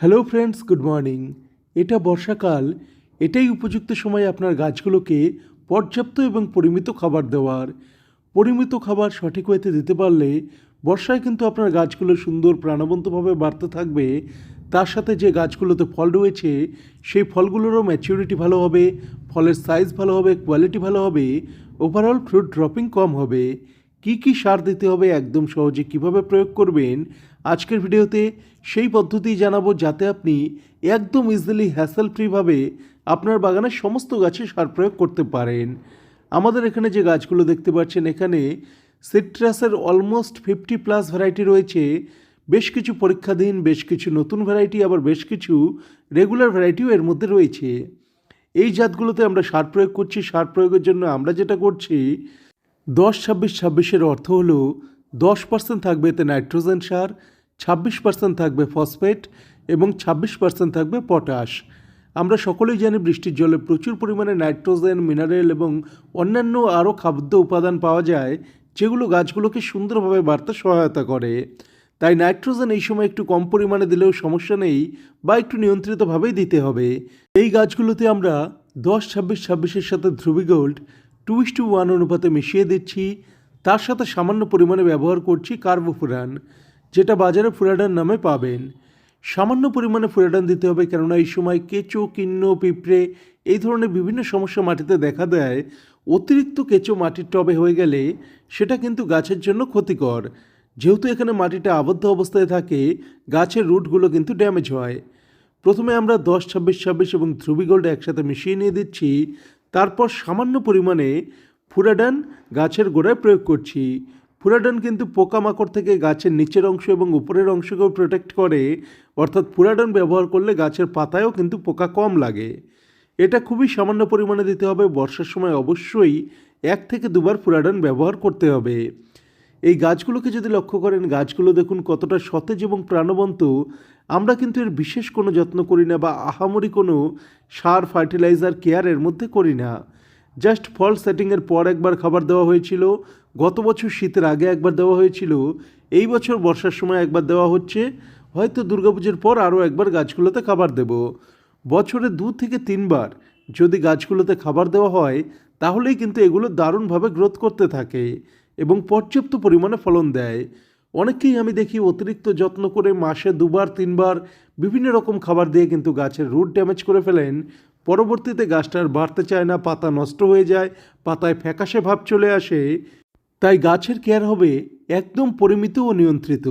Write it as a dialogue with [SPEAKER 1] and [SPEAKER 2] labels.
[SPEAKER 1] Hello friends good morning এটা বর্ষাকাল, এটাই উপযুক্ত সময় আপনার গাছগুলোকে পর্যাপ্ত এবং পরিমিত খাবার দেওয়ার। পরিমিত খাবার সঠিক ওয়েতে দিতে পারলে বর্ষায় কিন্তু আপনার গাছগুলো সুন্দর প্রাণবন্তভাবে বাড়তে থাকবে। তার সাথে যে গাছগুলোতে ফল রয়েছে, সেই ফলগুলোরও ম্যাচিউরিটি ভালো হবে, ফলের সাইজ ভালো হবে কোয়ালিটি ভালো হবে ওভারঅল ফ্রুট ড্রপিং কম হবে। কি কি সার দিতে হবে একদম সহজে কীভাবে প্রয়োগ করবেন, আজকের ভিডিওতে সেই পদ্ধতি জানাব যাতে আপনি একদম ইজিলি হ্যাসেল ফ্রিভাবে আপনার বাগানের সমস্ত গাছে সার প্রয়োগ করতে পারেন। আমাদের এখানে যে গাছগুলো দেখতে পাচ্ছেন এখানে সিট্রাসের অলমোস্ট ফিফটি প্লাস ভ্যারাইটি রয়েছে। বেশ কিছু পরীক্ষাধীন বেশ কিছু নতুন ভ্যারাইটি আবার বেশ কিছু রেগুলার ভ্যারাইটিও এর মধ্যে রয়েছে। এই জাতগুলোতে আমরা সার প্রয়োগ করছি, সার প্রয়োগের জন্য আমরা যেটা করছি দশ, ছাব্বিশ, ছাব্বিশের অর্থ হলো দশ পার্সেন্ট থাকবে এতে নাইট্রোজেন সার, ছাব্বিশ পার্সেন্ট থাকবে ফসফেট এবং ছাব্বিশ পার্সেন্ট থাকবে পটাশ। আমরা সকলেই জানি বৃষ্টির জলে প্রচুর পরিমাণে নাইট্রোজেন, মিনারেল এবং অন্যান্য আরও খাদ্য উপাদান পাওয়া যায়, যেগুলো গাছগুলোকে সুন্দরভাবে বাড়তে সহায়তা করে। তাই নাইট্রোজেন এই সময় একটু কম পরিমাণে দিলেও সমস্যা নেই বা একটু নিয়ন্ত্রিতভাবেই দিতে হবে। এই গাছগুলোতে আমরা দশ, ছাব্বিশ, ছাব্বিশের সাথে Dhruvi gold two is to one অনুপাতে মিশিয়ে দিচ্ছি। তার সাথে সামান্য পরিমাণে ব্যবহার করছি কার্বোফুরান, যেটা বাজারে ফুরাডান নামে পাবেন। সামান্য পরিমাণে ফুরাডান দিতে হবে কেননা এই সময় কেঁচো, কিন্ন, পিঁপড়ে এই ধরনের বিভিন্ন সমস্যা মাটিতে দেখা দেয়। অতিরিক্ত কেঁচো মাটির টবে হয়ে গেলে সেটা কিন্তু গাছের জন্য ক্ষতিকর। যেহেতু এখানে মাটিটা আবদ্ধ অবস্থায় থাকে, গাছের রুটগুলো কিন্তু ড্যামেজ হয়। প্রথমে আমরা দশ, ছাব্বিশ ছাব্বিশ এবং ধ্রুবি গোল্ড একসাথে মিশিয়ে নিয়ে দিচ্ছি। তারপর সামান্য পরিমাণে ফুরাডান গাছের গোড়ায় প্রয়োগ করছি। ফুরাডান কিন্তু পোকামাকড় থেকে গাছের নিচের অংশ এবং উপরের অংশকেও প্রোটেক্ট করে। অর্থাৎ ফুরাডান ব্যবহার করলে গাছের পাতায়ও কিন্তু পোকা কম লাগে। এটা খুবই সামান্য পরিমাণে দিতে হবে। বর্ষার সময় অবশ্যই এক থেকে দুবার ফুরাডান ব্যবহার করতে হবে। এই গাছগুলোকে যদি লক্ষ্য করেন, গাছগুলো দেখুন কতটা সতেজ এবং প্রাণবন্ত। আমরা কিন্তু এর বিশেষ কোনো যত্ন করি না বা আহামরি কোনো সার, ফার্টিলাইজার, কেয়ার এর মধ্যে করি না। জাস্ট ফল সেটিংয়ের পর একবার খাবার দেওয়া হয়েছিল, গত বছর শীতের আগে একবার দেওয়া হয়েছিল, এই বছর বর্ষার সময় একবার দেওয়া হচ্ছে, হয়তো দুর্গাপুজোর পর আরও একবার গাছগুলোতে খাবার দেব। বছরে দু থেকে তিনবার যদি গাছগুলোতে খাবার দেওয়া হয়, তাহলেই কিন্তু এগুলো দারুণভাবে গ্রোথ করতে থাকে এবং পর্যাপ্ত পরিমাণে ফলন দেয়। অনেকেই আমি দেখি অতিরিক্ত যত্ন করে মাসে দুবার, তিনবার বিভিন্ন রকম খাবার দিয়ে কিন্তু গাছের রুট ড্যামেজ করে ফেলেন। পরবর্তীতে গাছটার বাড়তে চায় না, পাতা নষ্ট হয়ে যায়, পাতায় ফ্যাকাশে ভাব চলে আসে। তাই গাছের কেয়ার হবে একদম পরিমিত ও নিয়ন্ত্রিত।